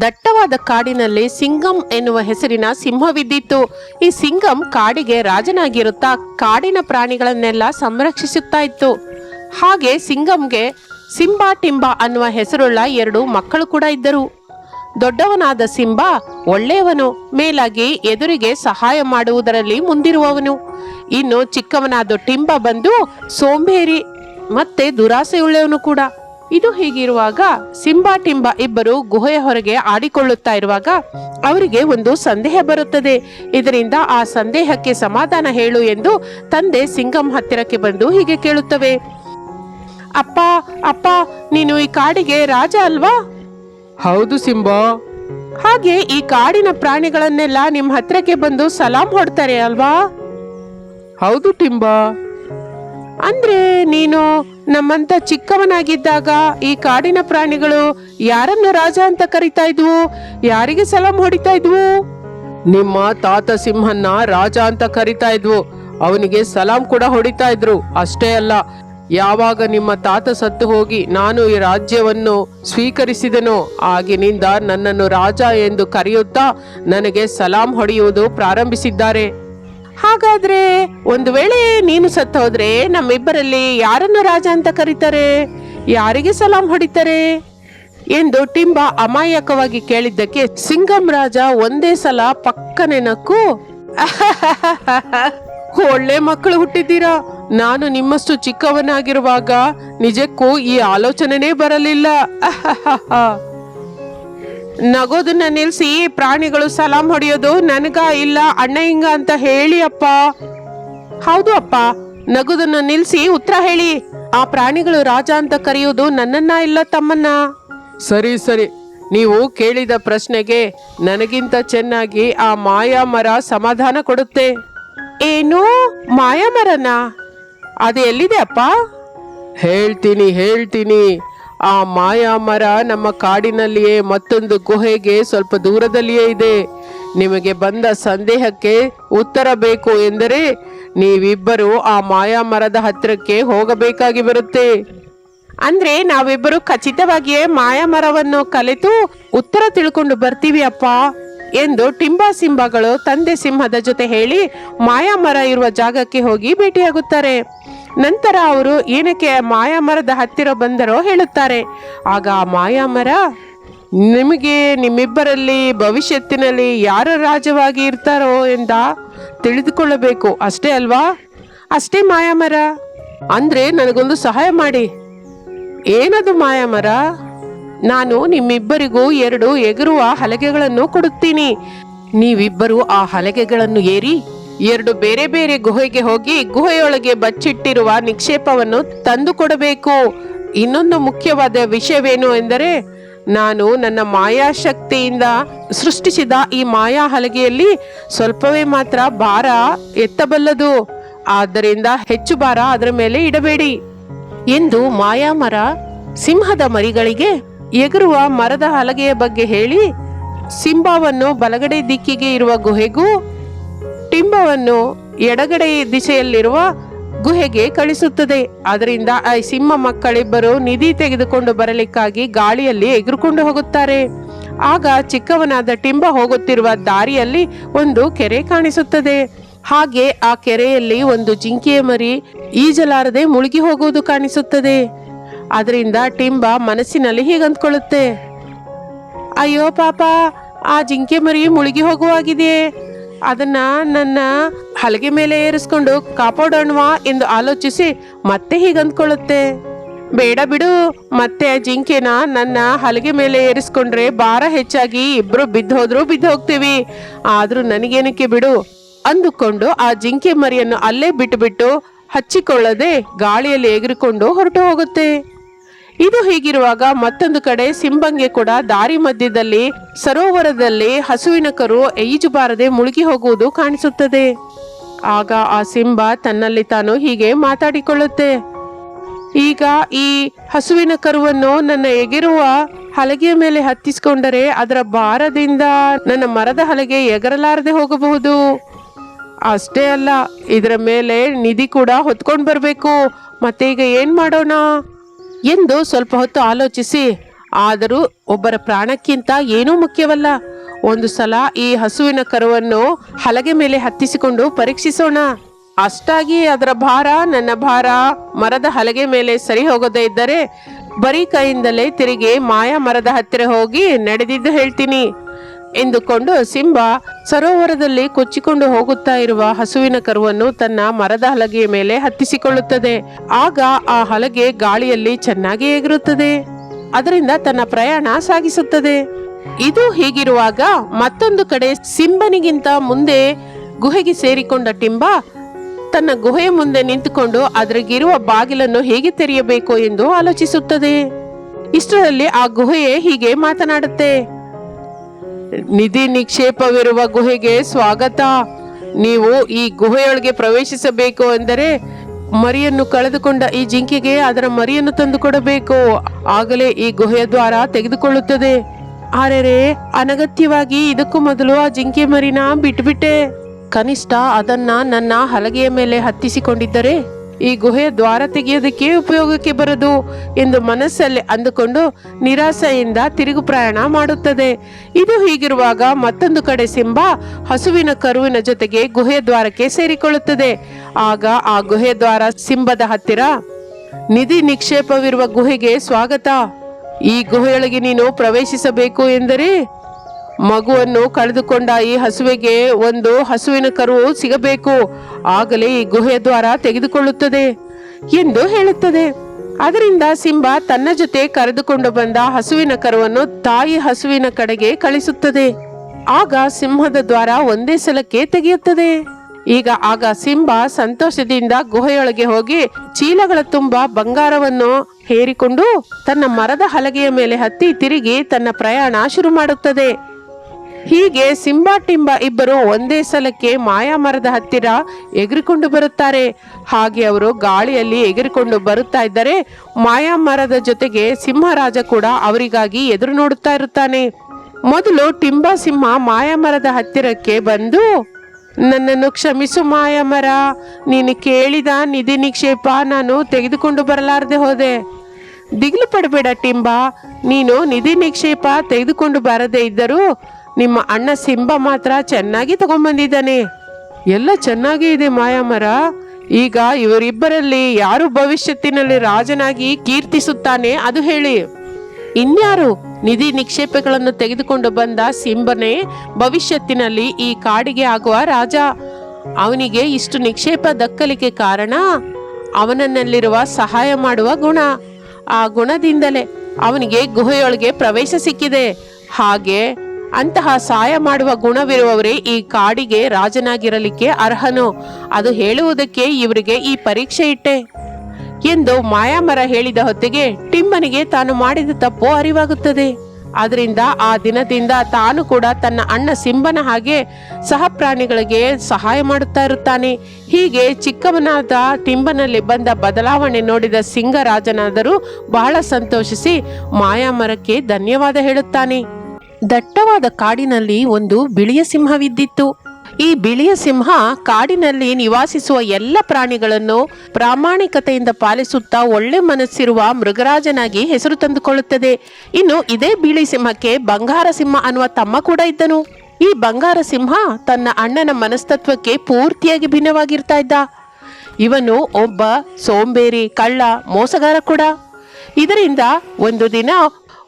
ದಟ್ಟವಾದ ಕಾಡಿನಲ್ಲಿ ಸಿಂಗಂ ಎನ್ನುವ ಹೆಸರಿನ ಸಿಂಹವಿದ್ದಿತ್ತು. ಈ ಸಿಂಗಂ ಕಾಡಿಗೆ ರಾಜನಾಗಿರುತ್ತಾ ಕಾಡಿನ ಪ್ರಾಣಿಗಳನ್ನೆಲ್ಲ ಸಂರಕ್ಷಿಸುತ್ತಾ ಇತ್ತು. ಹಾಗೆ ಸಿಂಗಂಗೆ ಸಿಂಬಾ ಟಿಂಬಾ ಅನ್ನುವ ಹೆಸರುಳ್ಳ ಎರಡು ಮಕ್ಕಳು ಕೂಡ ಇದ್ದರು. ದೊಡ್ಡವನಾದ ಸಿಂಬಾ ಒಳ್ಳೆಯವನು, ಮೇಲಾಗಿ ಎದುರಿಗೆ ಸಹಾಯ ಮಾಡುವುದರಲ್ಲಿ ಮುಂದಿರುವವನು. ಇನ್ನು ಚಿಕ್ಕವನಾದ ಟಿಂಬ ಬಂದು ಸೋಂಬೇರಿ ಮತ್ತೆ ದುರಾಸೆಯುಳ್ಳವನು ಕೂಡ. ಇದು ಹೀಗಿರುವಾಗ ಸಿಂಬಾ ಟಿಂಬ ಇಬ್ಬರು ಗುಹೆಯ ಹೊರಗೆ ಆಡಿಕೊಳ್ಳುತ್ತಾ ಇರುವಾಗ ಅವರಿಗೆ ಒಂದು ಸಂದೇಹ ಬರುತ್ತದೆ. ಇದರಿಂದ ಆ ಸಂದೇಹಕ್ಕೆ ಸಮಾಧಾನ ಹೇಳು ಎಂದು ತಂದೆ ಸಿಂಗಂ ಹತ್ತಿರಕ್ಕೆ ಬಂದು ಹೀಗೆ ಕೇಳುತ್ತವೆ. ಅಪ್ಪ ಅಪ್ಪ ನೀನು ಈ ಕಾಡಿಗೆ ರಾಜ ಅಲ್ವಾ? ಹೌದು ಸಿಂಬಾ. ಹಾಗೆ ಈ ಕಾಡಿನ ಪ್ರಾಣಿಗಳನ್ನೆಲ್ಲ ನಿಮ್ಮ ಹತ್ರಕ್ಕೆ ಬಂದು ಸಲಾಂ ಹೊಡ್ತಾರೆ ಅಲ್ವಾ? ಹೌದು ಟಿಂಬಾ. ಅಂದ್ರೆ ನೀನು ನಮ್ಮಂತ ಚಿಕ್ಕವನಾಗಿದ್ದಾಗ ಈ ಕಾಡಿನ ಪ್ರಾಣಿಗಳು ಯಾರನ್ನ ರಾಜ ಅಂತ ಕರಿತಾ ಇದ್ವು? ಯಾರಿಗೆ ಸಲಾಂ ಹೊಡಿತಾ ಇದ್ವು? ನಿಮ್ಮ ತಾತ ಸಿಂಹನ್ನ ರಾಜ ಅಂತ ಕರಿತಾ ಇದ್ವು. ಅವನಿಗೆ ಸಲಾಂ ಕೂಡ ಹೊಡಿತಾ ಇದ್ರು. ಅಷ್ಟೇ ಅಲ್ಲ, ಯಾವಾಗ ನಿಮ್ಮ ತಾತ ಸತ್ತು ಹೋಗಿ ನಾನು ಈ ರಾಜ್ಯವನ್ನು ಸ್ವೀಕರಿಸಿದನೋ, ಆಗಿನಿಂದ ನನ್ನನ್ನು ರಾಜ ಎಂದು ಕರೆಯುತ್ತಾ ನನಗೆ ಸಲಾಂ ಹೊಡೆಯುವುದು ಪ್ರಾರಂಭಿಸಿದ್ದಾರೆ. ಹಾಗಾದ್ರೆ ಒಂದು ವೇಳೆ ನೀನು ಸತ್ತೋದ್ರೆ ನಮ್ಮಿಬ್ಬರಲ್ಲಿ ಯಾರನ್ನು ರಾಜ ಅಂತ ಕರೀತಾರೆ? ಯಾರಿಗೆ ಸಲಾಂ ಹೊಡಿತಾರೆ? ಎಂದು ಟಿಂಬ ಅಮಾಯಕವಾಗಿ ಕೇಳಿದ್ದಕ್ಕೆ ಸಿಂಗಂ ರಾಜ ಒಂದೇ ಸಲ ಪಕ್ಕನೆ ನಕ್ಕು ಒಳ್ಳೆ ಮಕ್ಕಳು ಹುಟ್ಟಿದ್ದೀರಾ? ನಾನು ನಿಮ್ಮಷ್ಟು ಚಿಕ್ಕವನಾಗಿರುವಾಗ ನಿಜಕ್ಕೂ ಈ ಆಲೋಚನೆನೇ ಬರಲಿಲ್ಲ. ನಗೋದನ್ನ ನಿಲ್ಸಿ ಪ್ರಾಣಿಗಳು ಸಲಾಂ ಹೊಡೆಯೋದು ನನಗ ಇಲ್ಲ ಅಣ್ಣ ಹಿಂಗ ಅಂತ ಹೇಳಿ ಅಪ್ಪ. ಹೌದು ಅಪ್ಪ ನಗುದನ್ನ ನಿಲ್ಸಿ ಉತ್ತರ ಹೇಳಿ. ಆ ಪ್ರಾಣಿಗಳು ರಾಜ ಅಂತ ಕರೆಯೋದು ನನ್ನನ್ನ ಇಲ್ಲ ತಮ್ಮನ್ನ? ಸರಿ ಸರಿ. ನೀವು ಕೇಳಿದ ಪ್ರಶ್ನೆಗೆ ನನಗಿಂತ ಚೆನ್ನಾಗಿ ಆ ಮಾಯಾ ಮರ ಸಮಾಧಾನ ಕೊಡುತ್ತೆ. ಏನು? ಮಾಯಾಮರನ? ಅದು ಎಲ್ಲಿದೆ ಅಪ್ಪ? ಹೇಳ್ತೀನಿ ಹೇಳ್ತೀನಿ. ಆ ಮಾಯಾ ಮರ ನಮ್ಮ ಕಾಡಿನಲ್ಲಿಯೇ ಮತ್ತೊಂದು ಗುಹೆಗೆ ಸ್ವಲ್ಪ ದೂರದಲ್ಲಿಯೇ ಇದೆ. ನಿಮಗೆ ಬಂದ ಸಂದೇಹಕ್ಕೆ ಉತ್ತರ ಬೇಕು ಎಂದರೆ ನೀವಿಬ್ಬರು ಆ ಮಾಯಾ ಮರದ ಹತ್ತಿರಕ್ಕೆ ಹೋಗಬೇಕಾಗಿ ಬರುತ್ತೆ. ಅಂದ್ರೆ ನಾವಿಬ್ಬರು ಖಚಿತವಾಗಿಯೇ ಮಾಯಾಮರವನ್ನು ಕಲಿತು ಉತ್ತರ ತಿಳ್ಕೊಂಡು ಬರ್ತೀವಿ ಅಪ್ಪ ಎಂದು ಟಿಂಬಾ ಸಿಂಬಗಳು ತಂದೆ ಸಿಂಹದ ಜೊತೆ ಹೇಳಿ ಮಾಯಾಮರ ಇರುವ ಜಾಗಕ್ಕೆ ಹೋಗಿ ಭೇಟಿಯಾಗುತ್ತಾರೆ. ನಂತರ ಅವರು ಏನಕ್ಕೆ ಮಾಯಾಮರದ ಹತ್ತಿರ ಬಂದರೋ ಹೇಳುತ್ತಾರೆ. ಆಗ ಮಾಯಾಮರ, ನಿಮಗೆ ನಿಮ್ಮಿಬ್ಬರಲ್ಲಿ ಭವಿಷ್ಯತ್ತಿನಲ್ಲಿ ಯಾರು ರಾಜವಾಗಿ ಇರ್ತಾರೋ ಎಂದ ತಿಳಿದುಕೊಳ್ಳಬೇಕು. ಅಷ್ಟೇ ಅಲ್ವಾ? ಅಷ್ಟೇ ಮಾಯಾಮರ. ಅಂದ್ರೆ ನನಗೊಂದು ಸಹಾಯ ಮಾಡಿ. ಏನದು ಮಾಯಾಮರ? ನಾನು ನಿಮ್ಮಿಬ್ಬರಿಗೂ ಎರಡು ಎಗರುವ ಹಲಗೆಗಳನ್ನು ಕೊಡುತ್ತೀನಿ. ನೀವಿಬ್ಬರು ಆ ಹಲಗೆಗಳನ್ನು ಏರಿ ಎರಡು ಬೇರೆ ಬೇರೆ ಗುಹೆಗೆ ಹೋಗಿ ಗುಹೆಯೊಳಗೆ ಬಚ್ಚಿಟ್ಟಿರುವ ನಿಕ್ಷೇಪವನ್ನು ತಂದು ಕೊಡಬೇಕು ಇನ್ನೊಂದು ಮುಖ್ಯವಾದ ವಿಷಯವೇನು ಎಂದರೆ, ನಾನು ನನ್ನ ಮಾಯಾಶಕ್ತಿಯಿಂದ ಸೃಷ್ಟಿಸಿದ ಈ ಮಾಯಾ ಹಲಗೆಯಲ್ಲಿ ಸ್ವಲ್ಪವೇ ಮಾತ್ರ ಭಾರ ಎತ್ತಬಲ್ಲದು. ಆದ್ದರಿಂದ ಹೆಚ್ಚು ಭಾರ ಅದರ ಮೇಲೆ ಇಡಬೇಡಿ ಎಂದು ಮಾಯಾಮರ ಸಿಂಹದ ಮರಿಗಳಿಗೆ ಎಗರುವ ಮರದ ಹಲಗೆಯ ಬಗ್ಗೆ ಹೇಳಿ, ಸಿಂಬಾವನ್ನು ಬಲಗಡೆ ದಿಕ್ಕಿಗೆ ಇರುವ ಗುಹೆಗೂ ಟಿಂಬವನ್ನು ಎಡಗಡೆ ದಿಶೆಯಲ್ಲಿರುವ ಗುಹೆಗೆ ಕಳಿಸುತ್ತದೆ. ಅದರಿಂದ ಆ ಸಿಂಹ ಮಕ್ಕಳಿಬ್ಬರು ನಿಧಿ ತೆಗೆದುಕೊಂಡು ಬರಲಿಕ್ಕಾಗಿ ಗಾಳಿಯಲ್ಲಿ ಎಗರುಕೊಂಡು ಹೋಗುತ್ತಾರೆ. ಆಗ ಚಿಕ್ಕವನಾದ ಟಿಂಬ ಹೋಗುತ್ತಿರುವ ದಾರಿಯಲ್ಲಿ ಒಂದು ಕೆರೆ ಕಾಣಿಸುತ್ತದೆ. ಹಾಗೆ ಆ ಕೆರೆಯಲ್ಲಿ ಒಂದು ಜಿಂಕೆಯ ಮರಿ ಈಜಲಾರದೆ ಮುಳುಗಿ ಹೋಗುವುದು ಕಾಣಿಸುತ್ತದೆ. ಅದರಿಂದ ಟಿಂಬ ಮನಸ್ಸಿನಲ್ಲಿ ಹೀಗಂದ್ಕೊಳ್ಳುತ್ತೆ ಅಯ್ಯೋ ಪಾಪ, ಆ ಜಿಂಕೆ ಮರಿ ಮುಳುಗಿ ಹೋಗುವಾಗಿದೆ. ಅದನ್ನ ನನ್ನ ಹಲಗೆ ಮೇಲೆ ಏರಿಸ್ಕೊಂಡು ಕಾಪಾಡೋಣವಾ ಎಂದು ಆಲೋಚಿಸಿ ಮತ್ತೆ ಹೀಗಂದ್ಕೊಳ್ಳುತ್ತೆ. ಬೇಡ ಬಿಡು, ಮತ್ತೆ ಜಿಂಕೆನ ನನ್ನ ಹಲಗೆ ಮೇಲೆ ಏರಿಸ್ಕೊಂಡ್ರೆ ಭಾರ ಹೆಚ್ಚಾಗಿ ಇಬ್ರು ಬಿದ್ದು ಹೋಗ್ತೀವಿ ಆದ್ರೂ ನನಗೇನಕ್ಕೆ ಬಿಡು? ಅಂದುಕೊಂಡು ಆ ಜಿಂಕೆ ಮರಿಯನ್ನು ಅಲ್ಲೇ ಬಿಟ್ಟುಬಿಟ್ಟು ಹಚ್ಚಿಕೊಳ್ಳದೆ ಗಾಳಿಯಲ್ಲಿ ಎಗರಿಕೊಂಡು ಹೊರಟು ಹೋಗುತ್ತೆ. ಇದು ಹೀಗಿರುವಾಗ ಮತ್ತೊಂದು ಕಡೆ ಸಿಂಬಂಗೆ ಕೂಡ ದಾರಿ ಮಧ್ಯದಲ್ಲಿ ಸರೋವರದಲ್ಲಿ ಹಸುವಿನ ಕರು ಈಜು ಬಾರದೆ ಮುಳುಗಿ ಹೋಗುವುದು ಕಾಣಿಸುತ್ತದೆ. ಆಗ ಆ ಸಿಂಬ ತನ್ನಲ್ಲಿ ತಾನು ಹೀಗೆ ಮಾತಾಡಿಕೊಳ್ಳುತ್ತೆ. ಈಗ ಈ ಹಸುವಿನ ಕರುವನ್ನು ನನ್ನ ಎಗಿರುವ ಹಲಗೆಯ ಮೇಲೆ ಹತ್ತಿಸಿಕೊಂಡರೆ ಅದರ ಭಾರದಿಂದ ನನ್ನ ಮರದ ಹಲಗೆ ಎಗರಲಾರದೆ ಹೋಗಬಹುದು. ಅಷ್ಟೇ ಅಲ್ಲ, ಇದರ ಮೇಲೆ ನಿಧಿ ಕೂಡ ಹೊತ್ಕೊಂಡು ಬರಬೇಕು. ಮತ್ತೆ ಈಗ ಏನು ಮಾಡೋಣ? ಎಂದು ಸ್ವಲ್ಪ ಹೊತ್ತು ಆಲೋಚಿಸಿ, ಆದರೂ ಒಬ್ಬರ ಪ್ರಾಣಕ್ಕಿಂತ ಏನೂ ಮುಖ್ಯವಲ್ಲ. ಒಂದು ಸಲ ಈ ಹಸುವಿನ ಕರುವನ್ನು ಹಲಗೆ ಮೇಲೆ ಹತ್ತಿಸಿಕೊಂಡು ಪರೀಕ್ಷಿಸೋಣ. ಅಷ್ಟಾಗಿ ಅದರ ಭಾರ, ನನ್ನ ಭಾರ, ಮರದ ಹಲಗೆ ಮೇಲೆ ಸರಿ ಹೋಗದೇ ಇದ್ದರೆ, ಬರೀ ಕೈಯಿಂದಲೇ ತಿರುಗಿ ಮಾಯಾ ಮರದ ಹತ್ತಿರ ಹೋಗಿ ನಡೆದಿದ್ದು ಹೇಳ್ತೀನಿ. ಎಂದುಕೊಂಡು ಸಿಂಬ ಸರೋವರದಲ್ಲಿ ಕೊಚ್ಚಿಕೊಂಡು ಹೋಗುತ್ತಾ ಇರುವ ಹಸುವಿನ ಕರುವನ್ನು ತನ್ನ ಮರದ ಹಲಗೆಯ ಮೇಲೆ ಹತ್ತಿಸಿಕೊಳ್ಳುತ್ತದೆ. ಆಗ ಆ ಹಲಗೆ ಗಾಳಿಯಲ್ಲಿ ಚೆನ್ನಾಗಿ ಎಗರುತ್ತದೆ. ಅದರಿಂದ ತನ್ನ ಪ್ರಯಾಣ ಸಾಗಿಸುತ್ತದೆ. ಇದು ಹೀಗಿರುವಾಗ ಮತ್ತೊಂದು ಕಡೆ ಸಿಂಬನಿಗಿಂತ ಮುಂದೆ ಗುಹೆಗೆ ಸೇರಿಕೊಂಡ ಟಿಂಬ ತನ್ನ ಗುಹೆಯ ಮುಂದೆ ನಿಂತುಕೊಂಡು ಅದರಗಿರುವ ಬಾಗಿಲನ್ನು ಹೇಗೆ ತೆರೆಯಬೇಕು ಎಂದು ಆಲೋಚಿಸುತ್ತದೆ. ಇಷ್ಟರಲ್ಲಿ ಆ ಗುಹೆಯೇ ಹೀಗೆ ಮಾತನಾಡುತ್ತೆ. ನಿಧಿ ನಿಕ್ಷೇಪವಿರುವ ಗುಹೆಗೆ ಸ್ವಾಗತ. ನೀವು ಈ ಗುಹೆಯೊಳಗೆ ಪ್ರವೇಶಿಸಬೇಕು ಎಂದರೆ ಮರಿಯನ್ನು ಕಳೆದುಕೊಂಡ ಈ ಜಿಂಕೆಗೆ ಅದರ ಮರಿಯನ್ನು ತಂದು ಕೊಡಬೇಕು ಆಗಲೇ ಈ ಗುಹೆಯ ದ್ವಾರ ತೆಗೆದುಕೊಳ್ಳುತ್ತದೆ. ಆರೆರೆ ಅನಗತ್ಯವಾಗಿ ಇದಕ್ಕೂ ಮೊದಲು ಆ ಜಿಂಕೆ ಮರಿನ ಬಿಟ್ಬಿಟ್ಟೆ. ಕನಿಷ್ಠ ಅದನ್ನ ನನ್ನ ಹಲಗೆಯ ಮೇಲೆ ಹತ್ತಿಸಿಕೊಂಡಿದ್ದರೆ ಈ ಗುಹೆಯ ದ್ವಾರ ತೆಗೆಯೋದಕ್ಕೆ ಉಪಯೋಗಕ್ಕೆ ಬರದು ಎಂದು ಮನಸ್ಸಲ್ಲಿ ಅಂದುಕೊಂಡು ನಿರಾಸೆಯಿಂದ ತಿರುಗು ಪ್ರಯಾಣ ಮಾಡುತ್ತದೆ. ಇದು ಹೀಗಿರುವಾಗ ಮತ್ತೊಂದು ಕಡೆ ಸಿಂಬ ಹಸುವಿನ ಕರುವಿನ ಜೊತೆಗೆ ಗುಹೆಯ ದ್ವಾರಕ್ಕೆ ಸೇರಿಕೊಳ್ಳುತ್ತದೆ. ಆಗ ಆ ಗುಹೆಯ ದ್ವಾರ ಸಿಂಬದ ಹತ್ತಿರ ನಿಧಿ ನಿಕ್ಷೇಪವಿರುವ ಗುಹೆಗೆ ಸ್ವಾಗತ. ಈ ಗುಹೆಯೊಳಗೆ ನೀನು ಪ್ರವೇಶಿಸಬೇಕು ಎಂದರೆ ಮಗುವನ್ನು ಕಳೆದುಕೊಂಡ ಈ ಹಸುವಿಗೆ ಒಂದು ಹಸುವಿನ ಕರು ಸಿಗಬೇಕು. ಆಗಲೇ ಈ ಗುಹೆಯ ದ್ವಾರ ತೆಗೆದುಕೊಳ್ಳುತ್ತದೆ ಎಂದು ಹೇಳುತ್ತದೆ. ಅದರಿಂದ ಸಿಂಬ ತನ್ನ ಜೊತೆ ಕರೆದುಕೊಂಡು ಬಂದ ಹಸುವಿನ ಕರುವನ್ನು ತಾಯಿ ಹಸುವಿನ ಕಡೆಗೆ ಕಳಿಸುತ್ತದೆ. ಆಗ ಸಿಂಹದ ದ್ವಾರ ಒಂದೇ ಸಲಕ್ಕೆ ತೆಗೆಯುತ್ತದೆ. ಈಗ ಆಗ ಸಿಂಬ ಸಂತೋಷದಿಂದ ಗುಹೆಯೊಳಗೆ ಹೋಗಿ ಚೀಲಗಳ ತುಂಬ ಬಂಗಾರವನ್ನು ಹೇರಿಕೊಂಡು ತನ್ನ ಮರದ ಹಲಗೆಯ ಮೇಲೆ ಹತ್ತಿ ತಿರುಗಿ ತನ್ನ ಪ್ರಯಾಣ ಶುರು ಮಾಡುತ್ತದೆ. ಹೀಗೆ ಸಿಂಬಾ ಟಿಂಬ ಇಬ್ಬರು ಒಂದೇ ಸಲಕ್ಕೆ ಮಾಯಾ ಮರದ ಹತ್ತಿರ ಎಗರಿಕೊಂಡು ಬರುತ್ತಾರೆ. ಹಾಗೆ ಅವರು ಗಾಳಿಯಲ್ಲಿ ಎಗರಿಕೊಂಡು ಬರುತ್ತಾ ಇದ್ದರೆ ಮಾಯಾ ಮರದ ಜೊತೆಗೆ ಸಿಂಹರಾಜ ಕೂಡ ಅವರಿಗಾಗಿ ಎದುರು ನೋಡುತ್ತಾ ಇರುತ್ತಾನೆ. ಮೊದಲು ಟಿಂಬ ಸಿಂಹ ಮಾಯಾ ಮರದ ಹತ್ತಿರಕ್ಕೆ ಬಂದು, ನನ್ನನ್ನು ಕ್ಷಮಿಸು ಮಾಯಾ ಮರ ನೀನು ಕೇಳಿದ ನಿಧಿ ನಿಕ್ಷೇಪ ನಾನು ತೆಗೆದುಕೊಂಡು ಬರಲಾರದೆ ಹೋದೆ. ದಿಗಿಲು ಪಡಬೇಡ ಟಿಂಬ, ನೀನು ನಿಧಿ ನಿಕ್ಷೇಪ ತೆಗೆದುಕೊಂಡು ಬರದೇ ಇದ್ದರೂ ನಿಮ್ಮ ಅಣ್ಣ ಸಿಂಬ ಮಾತ್ರ ಚೆನ್ನಾಗಿ ತಗೊಂಡ್ಬಂದಿದ್ದಾನೆ ಎಲ್ಲ ಚೆನ್ನಾಗೇ ಇದೆ ಮಾಯಾಮರ. ಈಗ ಇವರಿಬ್ಬರಲ್ಲಿ ಯಾರು ಭವಿಷ್ಯತ್ತಿನಲ್ಲಿ ರಾಜನಾಗಿ ಕೀರ್ತಿಸುತ್ತಾನೆ ಅದು ಹೇಳಿ. ಇನ್ಯಾರು ನಿಧಿ ನಿಕ್ಷೇಪಗಳನ್ನು ತೆಗೆದುಕೊಂಡು ಬಂದ ಸಿಂಬನೇ ಭವಿಷ್ಯತ್ತಿನಲ್ಲಿ ಈ ಕಾಡಿಗೆ ಆಗುವ ರಾಜ. ಅವನಿಗೆ ಇಷ್ಟು ನಿಕ್ಷೇಪ ದಕ್ಕಲಿಕ್ಕೆ ಕಾರಣ ಅವನಲ್ಲಿರುವ ಸಹಾಯ ಮಾಡುವ ಗುಣ. ಆ ಗುಣದಿಂದಲೇ ಅವನಿಗೆ ಗುಹೆಯೊಳಗೆ ಪ್ರವೇಶ ಸಿಕ್ಕಿದೆ. ಹಾಗೆ ಅಂತಹ ಸಹಾಯ ಮಾಡುವ ಗುಣವಿರುವವರೇ ಈ ಕಾಡಿಗೆ ರಾಜನಾಗಿರಲಿಕ್ಕೆ ಅರ್ಹನು. ಅದು ಹೇಳುವುದಕ್ಕೆ ಇವರಿಗೆ ಈ ಪರೀಕ್ಷೆ ಇಟ್ಟೆ. ಎಂದು ಮಾಯಾಮರ ಹೇಳಿದ ಹೊತ್ತಿಗೆ ಟಿಮ್ಮನಿಗೆ ತಾನು ಮಾಡಿದ ತಪ್ಪು ಅರಿವಾಗುತ್ತದೆ. ಆದ್ರಿಂದ ಆ ದಿನದಿಂದ ತಾನು ಕೂಡ ತನ್ನ ಅಣ್ಣ ಸಿಂಬನ ಹಾಗೆ ಸಹ ಪ್ರಾಣಿಗಳಿಗೆ ಸಹಾಯ ಮಾಡುತ್ತಾ ಇರುತ್ತಾನೆ. ಹೀಗೆ ಚಿಕ್ಕವನಾದ ಟಿಂಬನಲ್ಲಿ ಬಂದ ಬದಲಾವಣೆ ನೋಡಿದ ಸಿಂಗರಾಜನಾದರೂ ಬಹಳ ಸಂತೋಷಿಸಿ ಮಾಯಾಮರಕ್ಕೆ ಧನ್ಯವಾದ ಹೇಳುತ್ತಾನೆ. ದಟ್ಟವಾದ ಕಾಡಿನಲ್ಲಿ ಒಂದು ಬಿಳಿಯ ಸಿಂಹವಿದ್ದಿತ್ತು. ಈ ಬಿಳಿಯ ಸಿಂಹ ಕಾಡಿನಲ್ಲಿ ನಿವಾಸಿಸುವ ಎಲ್ಲ ಪ್ರಾಣಿಗಳನ್ನು ಪ್ರಾಮಾಣಿಕತೆಯಿಂದ ಪಾಲಿಸುತ್ತಾ ಒಳ್ಳೆ ಮನಸ್ಸಿರುವ ಮೃಗರಾಜನಾಗಿ ಹೆಸರು ತಂದುಕೊಳ್ಳುತ್ತದೆ. ಇನ್ನು ಇದೇ ಬಿಳಿ ಸಿಂಹಕ್ಕೆ ಬಂಗಾರ ಸಿಂಹ ಅನ್ನುವ ತಮ್ಮ ಕೂಡ ಇದ್ದನು. ಈ ಬಂಗಾರ ಸಿಂಹ ತನ್ನ ಅಣ್ಣನ ಮನಸ್ತತ್ವಕ್ಕೆ ಪೂರ್ತಿಯಾಗಿ ಭಿನ್ನವಾಗಿರ್ತಾ ಇದ್ದ. ಇವನು ಒಬ್ಬ ಸೋಂಬೇರಿ, ಕಳ್ಳ, ಮೋಸಗಾರ ಕೂಡ. ಇದರಿಂದ ಒಂದು ದಿನ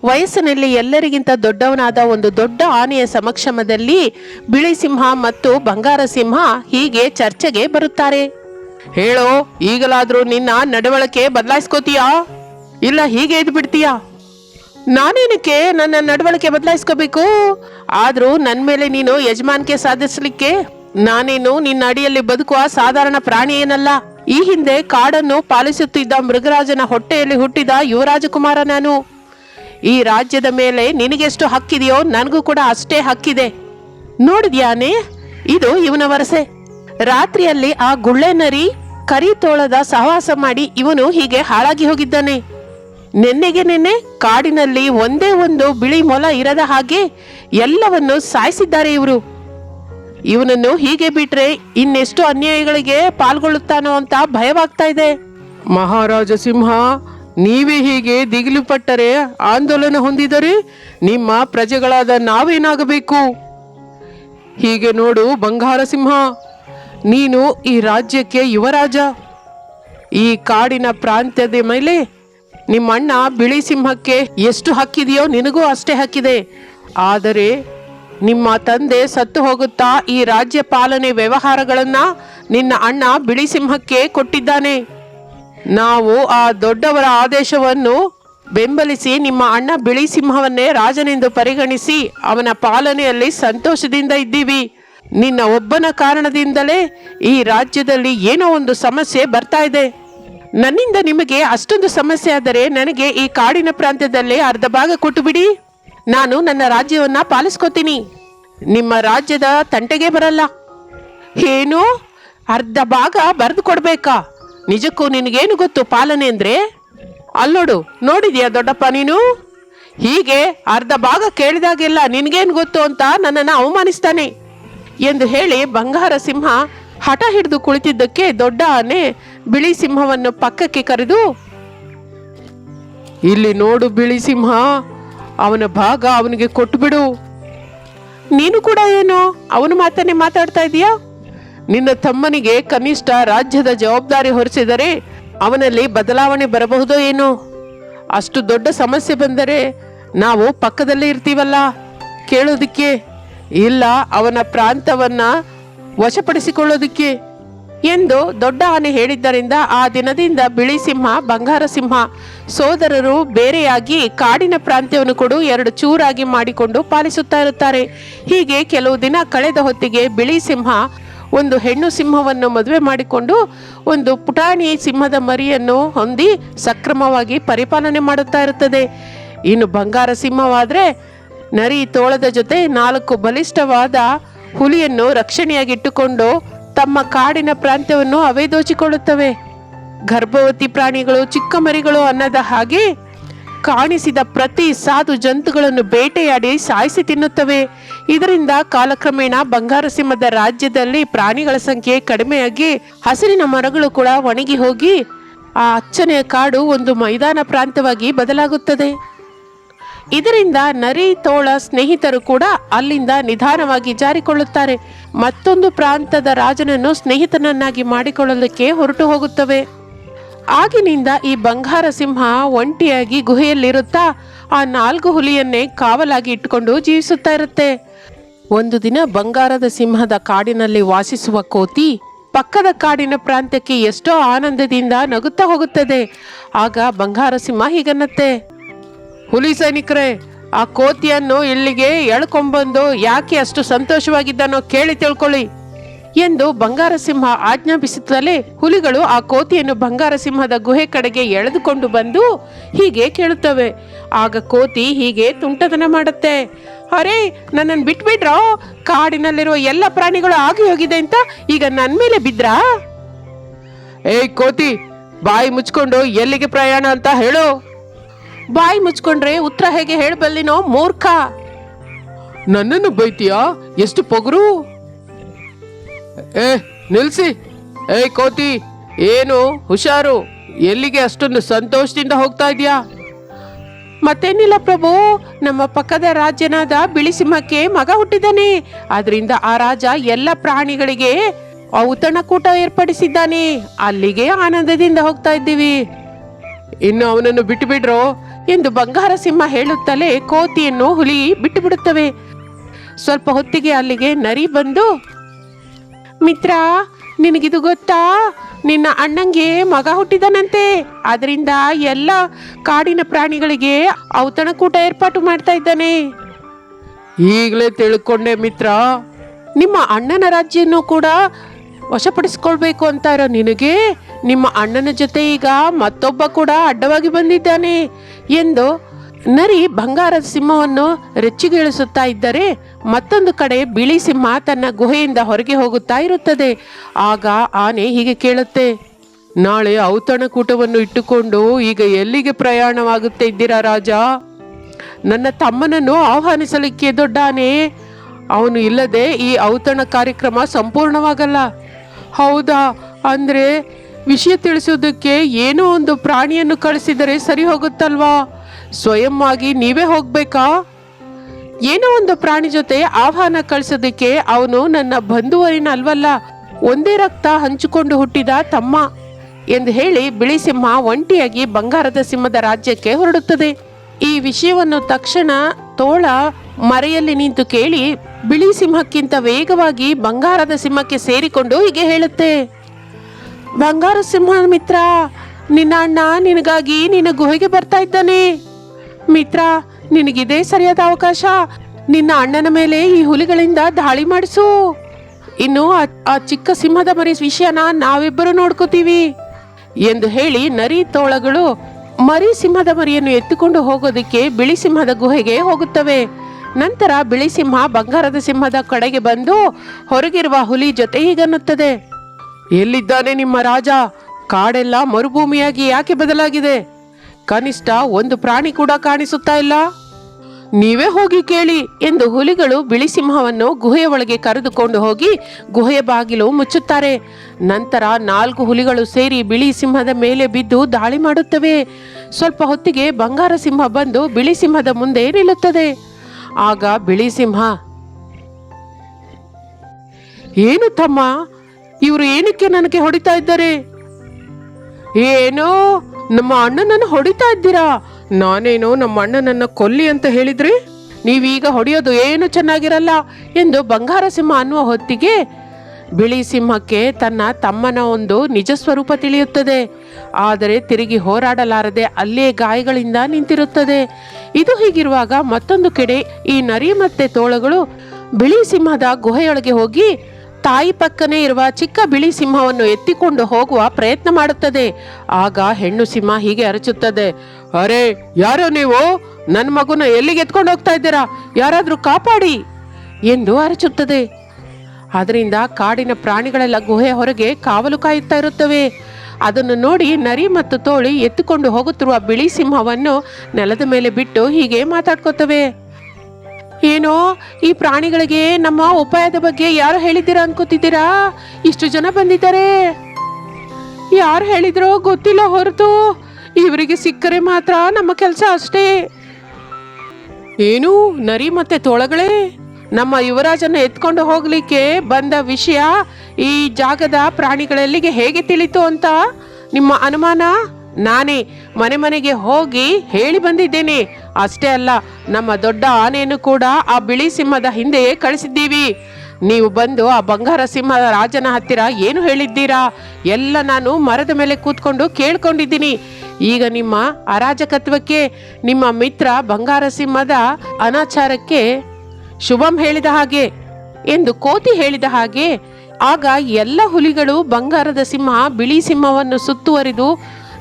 ವಯಸ್ಸಿನಲ್ಲಿ ಎಲ್ಲರಿಗಿಂತ ದೊಡ್ಡವನಾದ ಒಂದು ದೊಡ್ಡ ಆನೆಯ ಸಮಕ್ಷಮದಲ್ಲಿ ಬಿಳಿ ಸಿಂಹ ಮತ್ತು ಬಂಗಾರ ಸಿಂಹ ಹೀಗೆ ಚರ್ಚೆಗೆ ಬರುತ್ತಾರೆ. ಹೇಳೋ, ಈಗಲಾದರೂ ನಿನ್ನ ನಡವಳಿಕೆ ಬದಲಾಯಿಸ್ಕೋತೀಯಾ? ಇಲ್ಲ, ಹೀಗೆ ಇದ್ ಬಿಡ್ತೀಯಾ ನಾನೇನಕ್ಕೆ ನನ್ನ ನಡವಳಿಕೆ ಬದಲಾಯಿಸ್ಕೋಬೇಕು? ಆದರೂ ನನ್ನ ಮೇಲೆ ನೀನು ಯಜಮಾನಿಕೆ ಸಾಧಿಸಲಿಕ್ಕೆ, ನಾನೇನು ನಿನ್ನ ಅಡಿಯಲ್ಲಿ ಬದುಕುವ ಸಾಧಾರಣ ಪ್ರಾಣಿ ಏನಲ್ಲ? ಈ ಹಿಂದೆ ಕಾಡನ್ನು ಪಾಲಿಸುತ್ತಿದ್ದ ಮೃಗರಾಜನ ಹೊಟ್ಟೆಯಲ್ಲಿ ಹುಟ್ಟಿದ ಯುವರಾಜಕುಮಾರ ನಾನು. ಈ ರಾಜ್ಯದ ಮೇಲೆ ನಿನಗೆಷ್ಟು ಹಕ್ಕಿದೆಯೋ ನನಗೂ ಕೂಡ ಅಷ್ಟೇ ಹಕ್ಕಿದೆ. ನೋಡಿದ್ಯಾನೆ? ಇದು ಇವನ ವರಸೆ. ರಾತ್ರಿಯಲ್ಲಿ ಆ ಗುಳ್ಳೆ ನರಿ ತೋಳದ ಸಹವಾಸ ಮಾಡಿ ಇವನು ಹೀಗೆ ಹಾಳಾಗಿ ಹೋಗಿದ್ದಾನೆ. ನೆನ್ನೆಗೆ ನೆನ್ನೆ ಕಾಡಿನಲ್ಲಿ ಒಂದೇ ಒಂದು ಬಿಳಿ ಮೊಲ ಇರದ ಹಾಗೆ ಎಲ್ಲವನ್ನು ಸಾಯಿಸಿದ್ದಾರೆ ಇವರು. ಇವನನ್ನು ಹೀಗೆ ಬಿಟ್ರೆ ಇನ್ನೆಷ್ಟು ಅನ್ಯಾಯಗಳಿಗೆ ಪಾಲ್ಗೊಳ್ಳುತ್ತಾನೋ ಅಂತ ಭಯವಾಗ್ತಾ ಇದೆ. ಮಹಾರಾಜ ಸಿಂಹ ನೀವೇ ಹೀಗೆ ದಿಗಿಲು ಪಟ್ಟರೆ ಆಂದೋಲನ ಹೊಂದಿದರೆ ನಿಮ್ಮ ಪ್ರಜೆಗಳಾದ ನಾವೇನಾಗಬೇಕು? ಹೀಗೆ ನೋಡು ಬಂಗಾರ ಸಿಂಹ, ನೀನು ಈ ರಾಜ್ಯಕ್ಕೆ ಯುವರಾಜ. ಈ ಕಾಡಿನ ಪ್ರಾಂತ್ಯದ ಮೇಲೆ ನಿಮ್ಮಣ್ಣ ಬಿಳಿ ಸಿಂಹಕ್ಕೆ ಎಷ್ಟು ಹಕ್ಕಿದೆಯೋ ನಿನಗೂ ಅಷ್ಟೇ ಹಕ್ಕಿದೆ. ಆದರೆ ನಿಮ್ಮ ತಂದೆ ಸತ್ತು ಹೋಗುತ್ತಾ ಈ ರಾಜ್ಯ ಪಾಲನೆ ವ್ಯವಹಾರಗಳನ್ನು ನಿನ್ನ ಅಣ್ಣ ಬಿಳಿ ಸಿಂಹಕ್ಕೆ ಕೊಟ್ಟಿದ್ದಾನೆ. ನಾವು ಆ ದೊಡ್ಡವರ ಆದೇಶವನ್ನು ಬೆಂಬಲಿಸಿ ನಿಮ್ಮ ಅಣ್ಣ ಬಿಳಿ ಸಿಂಹವನ್ನೇ ರಾಜನೆಂದು ಪರಿಗಣಿಸಿ ಅವನ ಪಾಲನೆಯಲ್ಲಿ ಸಂತೋಷದಿಂದ ಇದ್ದೀವಿ. ನಿನ್ನ ಒಬ್ಬನ ಕಾರಣದಿಂದಲೇ ಈ ರಾಜ್ಯದಲ್ಲಿ ಏನೋ ಒಂದು ಸಮಸ್ಯೆ ಬರ್ತಾ ಇದೆ. ನನ್ನಿಂದ ನಿಮಗೆ ಅಷ್ಟೊಂದು ಸಮಸ್ಯೆ ಆದರೆ ನನಗೆ ಈ ಕಾಡಿನ ಪ್ರಾಂತ್ಯದಲ್ಲಿ ಅರ್ಧ ಭಾಗ ಕೊಟ್ಟು ಬಿಡಿ ನಾನು ನನ್ನ ರಾಜ್ಯವನ್ನ ಪಾಲಿಸ್ಕೋತೀನಿ. ನಿಮ್ಮ ರಾಜ್ಯದ ತಂಟೆಗೆ ಬರಲ್ಲ. ಏನು? ಅರ್ಧ ಭಾಗ ಬರೆದು ಕೊಡ್ಬೇಕಾ? ನಿಜಕ್ಕೂ ನಿನಗೇನು ಗೊತ್ತು ಪಾಲನೆ ಅಂದ್ರೆ? ಅಲ್ಲೋಡು ನೋಡಿದ್ಯಾ ದೊಡ್ಡಪ್ಪ ನೀನು? ಹೀಗೆ ಅರ್ಧ ಭಾಗ ಕೇಳಿದಾಗೆಲ್ಲ ನಿನಗೇನು ಗೊತ್ತು ಅಂತ ನನ್ನನ್ನು ಅವಮಾನಿಸ್ತಾನೆ ಎಂದು ಹೇಳಿ ಬಂಗಾರ ಸಿಂಹ ಹಠ ಹಿಡಿದು ಕುಳಿತಿದ್ದಕ್ಕೆ ದೊಡ್ಡ ಆನೆ ಬಿಳಿ ಸಿಂಹವನ್ನು ಪಕ್ಕಕ್ಕೆ ಕರೆದು, ಇಲ್ಲಿ ನೋಡು ಬಿಳಿ ಸಿಂಹ, ಅವನ ಭಾಗ ಅವನಿಗೆ ಕೊಟ್ಟುಬಿಡು ನೀನು ಕೂಡ ಏನು? ಅವನು ಮಾತನ್ನೇ ಮಾತಾಡ್ತಾ ಇದೀಯಾ? ನಿನ್ನ ತಮ್ಮನಿಗೆ ಕನಿಷ್ಠ ರಾಜ್ಯದ ಜವಾಬ್ದಾರಿ ಹೊರಿಸಿದರೆ ಅವನಲ್ಲಿ ಬದಲಾವಣೆ ಬರಬಹುದೋ ಏನೋ? ಅಷ್ಟು ದೊಡ್ಡ ಸಮಸ್ಯೆ ಬಂದರೆ ನಾವು ಪಕ್ಕದಲ್ಲೇ ಇರ್ತೀವಲ್ಲ? ಕೇಳೋದಕ್ಕೆ? ಇಲ್ಲ, ಅವನ ಪ್ರಾಂತವನ್ನ ವಶಪಡಿಸಿಕೊಳ್ಳೋದಕ್ಕೆ? ಎಂದು ದೊಡ್ಡ ಆನೆ ಹೇಳಿದ್ದರಿಂದ ಆ ದಿನದಿಂದ ಬಿಳಿ ಸಿಂಹ, ಬಂಗಾರ ಸಿಂಹ ಸೋದರರು ಬೇರೆಯಾಗಿ ಕಾಡಿನ ಪ್ರಾಂತ್ಯವನ್ನು ಕೊಡು ಎರಡು ಚೂರಾಗಿ ಮಾಡಿಕೊಂಡು ಪಾಲಿಸುತ್ತಾ ಇರುತ್ತಾರೆ. ಹೀಗೆ ಕೆಲವು ದಿನ ಕಳೆದ ಹೊತ್ತಿಗೆ ಬಿಳಿ ಸಿಂಹ ಒಂದು ಹೆಣ್ಣು ಸಿಂಹವನ್ನು ಮದುವೆ ಮಾಡಿಕೊಂಡು ಒಂದು ಪುಟಾಣಿ ಸಿಂಹದ ಮರಿಯನ್ನು ಹೊಂದಿ ಸಕ್ರಮವಾಗಿ ಪರಿಪಾಲನೆ ಮಾಡುತ್ತಾ ಇರುತ್ತದೆ. ಇನ್ನು ಬಂಗಾರ ಸಿಂಹವಾದರೆ ನರಿ ತೋಳದ ಜೊತೆ ನಾಲ್ಕು ಬಲಿಷ್ಠವಾದ ಹುಲಿಯನ್ನು ರಕ್ಷಣೆಯಾಗಿಟ್ಟುಕೊಂಡು ತಮ್ಮ ಕಾಡಿನ ಪ್ರಾಂತ್ಯವನ್ನು ಅವೇ ದೋಚಿಕೊಳ್ಳುತ್ತವೆ ಗರ್ಭವತಿ ಪ್ರಾಣಿಗಳು, ಚಿಕ್ಕ ಮರಿಗಳು ಅನ್ನದ ಹಾಗೆ ಕಾಣಿಸಿದ ಪ್ರತಿ ಸಾಧು ಜಂತುಗಳನ್ನು ಬೇಟೆಯಾಡಿ ಸಾಯಿಸಿ ತಿನ್ನುತ್ತವೆ. ಇದರಿಂದ ಕಾಲಕ್ರಮೇಣ ಬಂಗಾರಸಿಂಹದ ರಾಜ್ಯದಲ್ಲಿ ಪ್ರಾಣಿಗಳ ಸಂಖ್ಯೆ ಕಡಿಮೆಯಾಗಿ ಹಸಿರಿನ ಮರಗಳು ಕೂಡ ಒಣಗಿ ಹೋಗಿ ಆ ಅಚ್ಚನೆಯ ಕಾಡು ಒಂದು ಮೈದಾನ ಪ್ರಾಂತವಾಗಿ ಬದಲಾಗುತ್ತದೆ. ಇದರಿಂದ ನರಿ, ತೋಳ ಸ್ನೇಹಿತರು ಕೂಡ ಅಲ್ಲಿಂದ ನಿಧಾನವಾಗಿ ಜಾರಿಕೊಳ್ಳುತ್ತಾರೆ. ಮತ್ತೊಂದು ಪ್ರಾಂತದ ರಾಜನನ್ನು ಸ್ನೇಹಿತನನ್ನಾಗಿ ಮಾಡಿಕೊಳ್ಳಲಿಕ್ಕೆ ಹೊರಟು ಹೋಗುತ್ತವೆ. ಆಗಿನಿಂದ ಈ ಬಂಗಾರ ಸಿಂಹ ಒಂಟಿಯಾಗಿ ಗುಹೆಯಲ್ಲಿರುತ್ತಾ ಆ ನಾಲ್ಕು ಹುಲಿಯನ್ನೇ ಕಾವಲಾಗಿ ಇಟ್ಟುಕೊಂಡು ಜೀವಿಸುತ್ತಾ ಇರುತ್ತೆ. ಒಂದು ದಿನ ಬಂಗಾರದ ಸಿಂಹದ ಕಾಡಿನಲ್ಲಿ ವಾಸಿಸುವ ಕೋತಿ ಪಕ್ಕದ ಕಾಡಿನ ಪ್ರಾಂತ್ಯಕ್ಕೆ ಎಷ್ಟೋ ಆನಂದದಿಂದ ನಗುತ್ತಾ ಹೋಗುತ್ತದೆ. ಆಗ ಬಂಗಾರ ಸಿಂಹ ಹೀಗನ್ನತ್ತೆ, ಹುಲಿ ಸೈನಿಕರೇ, ಆ ಕೋತಿಯನ್ನು ಇಲ್ಲಿಗೆ ಎಳ್ಕೊಂಬಂದು ಯಾಕೆ ಅಷ್ಟು ಸಂತೋಷವಾಗಿದ್ದಾನೋ ಕೇಳಿ ತಿಳ್ಕೊಳ್ಳಿ. ಎಂದು ಬಂಗಾರಸಿಂಹ ಆಜ್ಞಾಪಿಸುತ್ತಲೇ ಹುಲಿಗಳು ಆ ಕೋತಿಯನ್ನು ಬಂಗಾರಸಿಂಹದ ಗುಹೆ ಕಡೆಗೆ ಎಳೆದುಕೊಂಡು ಬಂದು ಹೀಗೆ ಕೇಳುತ್ತವೆ. ಆಗ ಕೋತಿ ಹೀಗೆ ತುಂಟತನ ಮಾಡುತ್ತೆ. ಅರೇ ನನ್ನನ್ನು ಬಿಟ್ಬಿಟ್ರೋ? ಕಾಡಿನಲ್ಲಿರುವ ಎಲ್ಲ ಪ್ರಾಣಿಗಳು ಆಗಿ ಹೋಗಿದೆ ಅಂತ ಈಗ ನನ್ನ ಮೇಲೆ ಬಿದ್ರಾ ಏಯ್ ಕೋತಿ ಬಾಯಿ ಮುಚ್ಕೊಂಡು ಎಲ್ಲಿಗೆ ಪ್ರಯಾಣ ಅಂತ ಹೇಳು. ಬಾಯಿ ಮುಚ್ಕೊಂಡ್ರೆ ಉತ್ತರ ಹೇಗೆ ಹೇಳಬಲ್ಲಿನೋ ಮೂರ್ಖ. ನನ್ನನ್ನು ಬೈತೀಯಾ? ಎಷ್ಟು ಪೊಗರು? ಏ, ನಿಲ್ಸಿ. ಏಯ್ ಕೋತಿ, ಏನು, ಹುಷಾರು. ಎಲ್ಲಿಗೆ ಅಷ್ಟೊಂದು ಸಂತೋಷದಿಂದ ಹೋಗ್ತಾ ಇದೆಯಾ? ಮತ್ತೇನಿಲ್ಲ ಪ್ರಭು, ನಮ್ಮ ಪಕ್ಕದ ರಾಜ್ಯನಾದ ಬಿಳಿ ಸಿಂಹಕ್ಕೆ ಮಗ ಹುಟ್ಟಿದ್ದಾನೆ. ಆದ್ರಿಂದ ಆ ರಾಜ ಎಲ್ಲ ಪ್ರಾಣಿಗಳಿಗೆ ಔತಣಕೂಟ ಏರ್ಪಡಿಸಿದ್ದಾನೆ. ಅಲ್ಲಿಗೆ ಆನಂದದಿಂದ ಹೋಗ್ತಾ ಇದ್ದೀವಿ. ಇನ್ನು ಅವನನ್ನು ಬಿಟ್ಟು ಬಿಡ್ರೋ ಎಂದು ಬಂಗಾರ ಸಿಂಹ ಹೇಳುತ್ತಲೇ ಕೋತಿಯನ್ನು ಹುಲಿ ಬಿಟ್ಟು ಬಿಡುತ್ತವೆ ಸ್ವಲ್ಪ ಹೊತ್ತಿಗೆ ಅಲ್ಲಿಗೆ ನರಿ ಬಂದು ಮಿತ್ರ ನಿನಗಿದು ಗೊತ್ತಾ? ನಿನ್ನ ಅಣ್ಣಂಗೆ ಮಗ ಹುಟ್ಟಿದನಂತೆ. ಅದರಿಂದ ಎಲ್ಲ ಕಾಡಿನ ಪ್ರಾಣಿಗಳಿಗೆ ಔತಣಕೂಟ ಏರ್ಪಾಟು ಮಾಡ್ತಾ ಇದ್ದಾನೆ. ಈಗಲೇ ತಿಳ್ಕೊಂಡೆ ಮಿತ್ರ. ನಿಮ್ಮ ಅಣ್ಣನ ರಾಜ್ಯನ್ನು ಕೂಡ ವಶಪಡಿಸ್ಕೊಳ್ಬೇಕು ಅಂತ ಇರೋ ನಿನಗೆ ನಿಮ್ಮ ಅಣ್ಣನ ಜೊತೆ ಈಗ ಮತ್ತೊಬ್ಬ ಕೂಡ ಅಡ್ಡವಾಗಿ ಬಂದಿದ್ದಾನೆ ಎಂದು ನರಿ ಬಂಗಾರದ ಸಿಂಹವನ್ನು ರೆಚ್ಚಿಗೇಳಿಸುತ್ತಾ ಇದ್ದರೆ ಮತ್ತೊಂದು ಕಡೆ ಬಿಳಿ ಸಿಂಹ ತನ್ನ ಗುಹೆಯಿಂದ ಹೊರಗೆ ಹೋಗುತ್ತಾ ಇರುತ್ತದೆ. ಆಗ ಆನೆ ಹೀಗೆ ಕೇಳುತ್ತೆ, ನಾಳೆ ಔತಣಕೂಟವನ್ನು ಇಟ್ಟುಕೊಂಡು ಈಗ ಎಲ್ಲಿಗೆ ಪ್ರಯಾಣವಾಗುತ್ತೆ ಇದ್ದೀರಾ ರಾಜ? ನನ್ನ ತಮ್ಮನನ್ನು ಆಹ್ವಾನಿಸಲಿಕ್ಕೆ ದೊಡ್ಡಾನೆ ಅವನು ಇಲ್ಲದೆ ಈ ಔತಣ ಕಾರ್ಯಕ್ರಮ ಸಂಪೂರ್ಣವಾಗಲ್ಲ. ಹೌದಾ? ಅಂದ್ರೆ ವಿಷಯ ತಿಳಿಸೋದಕ್ಕೆ ಏನೋ ಒಂದು ಪ್ರಾಣಿಯನ್ನು ಕಳಿಸಿದರೆ ಸರಿ ಹೋಗುತ್ತಲ್ವಾ? ಸ್ವಯಂ ಆಗಿ ನೀವೇ ಹೋಗ್ಬೇಕಾ? ಏನೋ ಒಂದು ಪ್ರಾಣಿ ಜೊತೆ ಆಹ್ವಾನ ಕಳಿಸೋದಕ್ಕೆ ಅವನು ನನ್ನ ಬಂಧುವರಿನ ಅಲ್ವಲ್ಲ, ಒಂದೇ ರಕ್ತ ಹಂಚಿಕೊಂಡು ಹುಟ್ಟಿದ ತಮ್ಮ ಎಂದು ಹೇಳಿ ಬಿಳಿ ಸಿಂಹ ಒಂಟಿಯಾಗಿ ಬಂಗಾರದ ಸಿಂಹದ ರಾಜ್ಯಕ್ಕೆ ಹೊರಡುತ್ತದೆ. ಈ ವಿಷಯವನ್ನು ತಕ್ಷಣ ತೋಳ ಮರೆಯಲ್ಲಿ ನಿಂತು ಕೇಳಿ ಬಿಳಿ ಸಿಂಹಕ್ಕಿಂತ ವೇಗವಾಗಿ ಬಂಗಾರದ ಸಿಂಹಕ್ಕೆ ಸೇರಿಕೊಂಡು ಹೀಗೆ ಹೇಳುತ್ತೆ, ಬಂಗಾರ ಸಿಂಹ ಮಿತ್ರ, ನಿನ್ನ ಅಣ್ಣ ನಿನಗಾಗಿ ನಿನ್ನ ಗುಹೆಗೆ ಬರ್ತಾ ಇದ್ದಾನೆ. ಮಿತ್ರ, ನಿನಗಿದೇ ಸರಿಯಾದ ಅವಕಾಶ. ನಿನ್ನ ಅಣ್ಣನ ಮೇಲೆ ಈ ಹುಲಿಗಳಿಂದ ದಾಳಿ ಮಾಡಿಸು. ಇನ್ನು ಆ- ಚಿಕ್ಕ ಸಿಂಹದ ಮರಿ ವಿಷಯನ ನಾವಿಬ್ಬರು ನೋಡ್ಕೋತೀವಿ. ಎಂದು ಹೇಳಿ ನರಿ ತೋಳಗಳು ಮರಿ ಸಿಂಹದ ಮರಿಯನ್ನು ಎತ್ತಿಕೊಂಡು ಹೋಗೋದಕ್ಕೆ ಬಿಳಿ ಸಿಂಹದ ಗುಹೆಗೆ ಹೋಗುತ್ತವೆ. ನಂತರ ಬಿಳಿ ಸಿಂಹ ಬಂಗಾರದ ಸಿಂಹದ ಕಡೆಗೆ ಬಂದು ಹೊರಗಿರುವ ಹುಲಿ ಜೊತೆ ಹೀಗನ್ನುತ್ತದೆ. ಎಲ್ಲಿದ್ದಾನೆ ನಿಮ್ಮ ರಾಜ? ಕಾಡೆಲ್ಲ ಮರುಭೂಮಿಯಾಗಿ ಯಾಕೆ ಬದಲಾಗಿದೆ? ಕನಿಷ್ಠ ಒಂದು ಪ್ರಾಣಿ ಕೂಡ ಕಾಣಿಸುತ್ತಾ ಇಲ್ಲ? ನೀವೇ ಹೋಗಿ ಕೇಳಿ ಎಂದು ಹುಲಿಗಳು ಬಿಳಿ ಸಿಂಹವನ್ನು ಗುಹೆಯ ಒಳಗೆ ಕರೆದುಕೊಂಡು ಹೋಗಿ ಗುಹೆಯ ಬಾಗಿಲು ಮುಚ್ಚುತ್ತಾರೆ. ನಂತರ ನಾಲ್ಕು ಹುಲಿಗಳು ಸೇರಿ ಬಿಳಿ ಸಿಂಹದ ಮೇಲೆ ಬಿದ್ದು ದಾಳಿ ಮಾಡುತ್ತವೆ. ಸ್ವಲ್ಪ ಹೊತ್ತಿಗೆ ಬಂಗಾರ ಸಿಂಹ ಬಂದು ಬಿಳಿ ಸಿಂಹದ ಮುಂದೆ ನಿಲ್ಲುತ್ತದೆ. ಆಗ ಬಿಳಿ ಸಿಂಹ, ಏನು ತಮ್ಮ, ಇವರು ಏನಕ್ಕೆ ನನಗೆ ಹೊಡಿತಾ ಇದ್ದಾರೆ? ಏನೋ? ನಮ್ಮ ಅಣ್ಣನನ್ನು ಹೊಡಿತಾ ಇದ್ದೀರಾ? ನಾನೇನು ನಮ್ಮ ಅಣ್ಣನನ್ನು ಕೊಲ್ಲಿ ಅಂತ ಹೇಳಿದ್ರಿ? ನೀವೀಗ ಹೊಡೆಯೋದು ಏನು ಚೆನ್ನಾಗಿರಲ್ಲ ಎಂದು ಬಂಗಾರ ಸಿಂಹ ಅನ್ನುವ ಹೊತ್ತಿಗೆ ಬಿಳಿ ಸಿಂಹಕ್ಕೆ ತನ್ನ ತಮ್ಮನ ಒಂದು ನಿಜ ಸ್ವರೂಪ ತಿಳಿಯುತ್ತದೆ. ಆದರೆ ತಿರುಗಿ ಹೋರಾಡಲಾರದೆ ಅಲ್ಲೇ ಗಾಯಗಳಿಂದ ನಿಂತಿರುತ್ತದೆ. ಇದು ಹೀಗಿರುವಾಗ ಮತ್ತೊಂದು ಕಡೆ ಈ ನರಿ ಮತ್ತೆ ತೋಳಗಳು ಬಿಳಿ ಸಿಂಹದ ಗುಹೆಯೊಳಗೆ ಹೋಗಿ ತಾಯಿ ಪಕ್ಕನೇ ಇರುವ ಚಿಕ್ಕ ಬಿಳಿ ಸಿಂಹವನ್ನು ಎತ್ತಿಕೊಂಡು ಹೋಗುವ ಪ್ರಯತ್ನ ಮಾಡುತ್ತದೆ. ಆಗ ಹೆಣ್ಣು ಸಿಂಹ ಹೀಗೆ ಅರಚುತ್ತದೆ, ಅರೆ, ಯಾರೋ ನೀವು? ನನ್ನ ಮಗುನ ಎಲ್ಲಿಗೆ ಎತ್ಕೊಂಡು ಹೋಗ್ತಾ ಇದ್ದೀರಾ? ಯಾರಾದ್ರೂ ಕಾಪಾಡಿ! ಎಂದು ಅರಚುತ್ತದೆ. ಅದರಿಂದ ಕಾಡಿನ ಪ್ರಾಣಿಗಳೆಲ್ಲ ಗುಹೆ ಹೊರಗೆ ಕಾವಲು ಕಾಯುತ್ತಾ ಇರುತ್ತವೆ. ಅದನ್ನು ನೋಡಿ ನರಿ ಮತ್ತು ತೋಳಿ ಎತ್ತುಕೊಂಡು ಹೋಗುತ್ತಿರುವ ಬಿಳಿ ಸಿಂಹವನ್ನು ನೆಲದ ಮೇಲೆ ಬಿಟ್ಟು ಹೀಗೆ ಮಾತಾಡ್ಕೋತವೆ. ಏನೋ ಈ ಪ್ರಾಣಿಗಳಿಗೆ ನಮ್ಮ ಉಪಾಯದ ಬಗ್ಗೆ ಯಾರು ಹೇಳಿದ್ದೀರಾ ಅನ್ಕೋತಿದ್ದೀರಾ? ಇಷ್ಟು ಜನ ಬಂದಿದ್ದಾರೆ. ಯಾರು ಹೇಳಿದ್ರೋ ಗೊತ್ತಿಲ್ಲ ಹೊರತು ಇವರಿಗೆ ಸಿಕ್ಕರೆ ಮಾತ್ರ ನಮ್ಮ ಕೆಲಸ ಅಷ್ಟೇ. ಏನು ನರಿ ಮತ್ತೆ ತೋಳಗಳೇ? ನಮ್ಮ ಯುವರಾಜನ ಎತ್ಕೊಂಡು ಹೋಗ್ಲಿಕ್ಕೆ ಬಂದ ವಿಷಯ ಈ ಜಾಗದ ಪ್ರಾಣಿಗಳೆಲ್ಲಿಗೆ ಹೇಗೆ ತಿಳಿತು ಅಂತ ನಿಮ್ಮ ಅನುಮಾನ? ನಾನೇ ಮನೆ ಮನೆಗೆ ಹೋಗಿ ಹೇಳಿ ಬಂದಿದ್ದೇನೆ. ಅಷ್ಟೇ ಅಲ್ಲ, ನಮ್ಮ ದೊಡ್ಡ ಆನೆಯನ್ನು ಕೂಡ ಆ ಬಿಳಿ ಸಿಂಹದ ಹಿಂದೆಯೇ ಕಳಿಸಿದ್ದೀವಿ. ನೀವು ಬಂದು ಆ ಬಂಗಾರ ಸಿಂಹದ ರಾಜನ ಹತ್ತಿರ ಏನು ಹೇಳಿದ್ದೀರಾ? ಎಲ್ಲ ನಾನು ಮರದ ಮೇಲೆ ಕೂತ್ಕೊಂಡು ಕೇಳ್ಕೊಂಡಿದ್ದೀನಿ. ಈಗ ನಿಮ್ಮ ಅರಾಜಕತ್ವಕ್ಕೆ, ನಿಮ್ಮ ಮಿತ್ರ ಬಂಗಾರ ಸಿಂಹದ ಅನಾಚಾರಕ್ಕೆ ಶುಭಂ ಹೇಳಿದ ಹಾಗೆ ಎಂದು ಕೋತಿ ಹೇಳಿದ ಹಾಗೆ, ಆಗ ಎಲ್ಲ ಹುಲಿಗಳು ಬಂಗಾರದ ಸಿಂಹ ಬಿಳಿ ಸಿಂಹವನ್ನು ಸುತ್ತುವರಿದು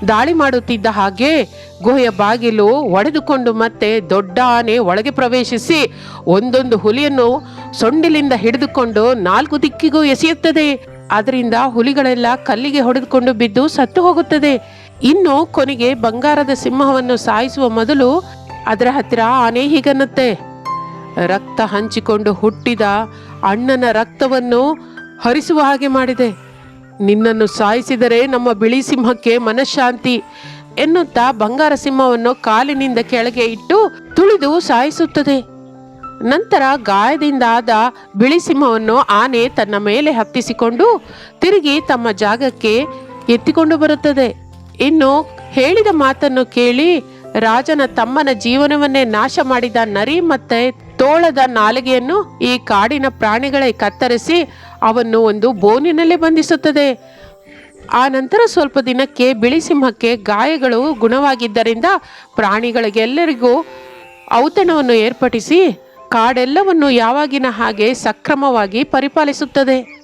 ದಾಳಿ ಮಾಡುತ್ತಿದ್ದ ಹಾಗೆ ಗುಹೆಯ ಬಾಗಿಲು ಒಡೆದುಕೊಂಡು ಮತ್ತೆ ದೊಡ್ಡ ಆನೆ ಒಳಗೆ ಪ್ರವೇಶಿಸಿ ಒಂದೊಂದು ಹುಲಿಯನ್ನು ಸೊಂಡಿಲಿಂದ ಹಿಡಿದುಕೊಂಡು ನಾಲ್ಕು ದಿಕ್ಕಿಗೂ ಎಸೆಯುತ್ತದೆ. ಅದರಿಂದ ಹುಲಿಗಳೆಲ್ಲ ಕಲ್ಲಿಗೆ ಹೊಡೆದುಕೊಂಡು ಬಿದ್ದು ಸತ್ತು ಹೋಗುತ್ತದೆ. ಇನ್ನು ಕೊನೆಗೆ ಬಂಗಾರದ ಸಿಂಹವನ್ನು ಸಾಯಿಸುವ ಮೊದಲು ಅದರ ಹತ್ತಿರ ಆನೆ ಹೀಗನ್ನುತ್ತೆ. ರಕ್ತ ಹಂಚಿಕೊಂಡು ಹುಟ್ಟಿದ ಅಣ್ಣನ ರಕ್ತವನ್ನು ಹರಿಸುವ ಹಾಗೆ ಮಾಡಿದೆ. ನಿನ್ನನ್ನು ಸಾಯಿಸಿದರೆ ನಮ್ಮ ಬಿಳಿ ಸಿಂಹಕ್ಕೆ ಮನಃಶಾಂತಿ ಎನ್ನುತ್ತಾ ಬಂಗಾರ ಸಿಂಹವನ್ನು ಕಾಲಿನಿಂದ ಕೆಳಗೆ ಇಟ್ಟು ತುಳಿದು ಸಾಯಿಸುತ್ತದೆ. ನಂತರ ಗಾಯದಿಂದಾದ ಬಿಳಿ ಸಿಂಹವನ್ನು ಆನೆ ತನ್ನ ಮೇಲೆ ಹತ್ತಿಸಿಕೊಂಡು ತಿರುಗಿ ತಮ್ಮ ಜಾಗಕ್ಕೆ ಎತ್ತಿಕೊಂಡು ಬರುತ್ತದೆ. ಇನ್ನು ಹೇಳಿದ ಮಾತನ್ನು ಕೇಳಿ ರಾಜನ ತಮ್ಮನ ಜೀವನವನ್ನೇ ನಾಶ ಮಾಡಿದ ನರಿ ಮತ್ತೆ ತೋಳದ ನಾಲಿಗೆಯನ್ನು ಈ ಕಾಡಿನ ಪ್ರಾಣಿಗಳೇ ಕತ್ತರಿಸಿ ಅವನ್ನು ಒಂದು ಬೋನಿನಲ್ಲಿ ಬಂಧಿಸುತ್ತದೆ. ಆ ನಂತರ ಸ್ವಲ್ಪ ದಿನಕ್ಕೆ ಬಿಳಿ ಸಿಂಹಕ್ಕೆ ಗಾಯಗಳು ಗುಣವಾಗಿದ್ದರಿಂದ ಪ್ರಾಣಿಗಳಿಗೆಲ್ಲರಿಗೂ ಔತಣವನ್ನು ಏರ್ಪಡಿಸಿ ಕಾಡೆಲ್ಲವನ್ನು ಯಾವಾಗಿನ ಹಾಗೆ ಸಕ್ರಮವಾಗಿ ಪರಿಪಾಲಿಸುತ್ತದೆ.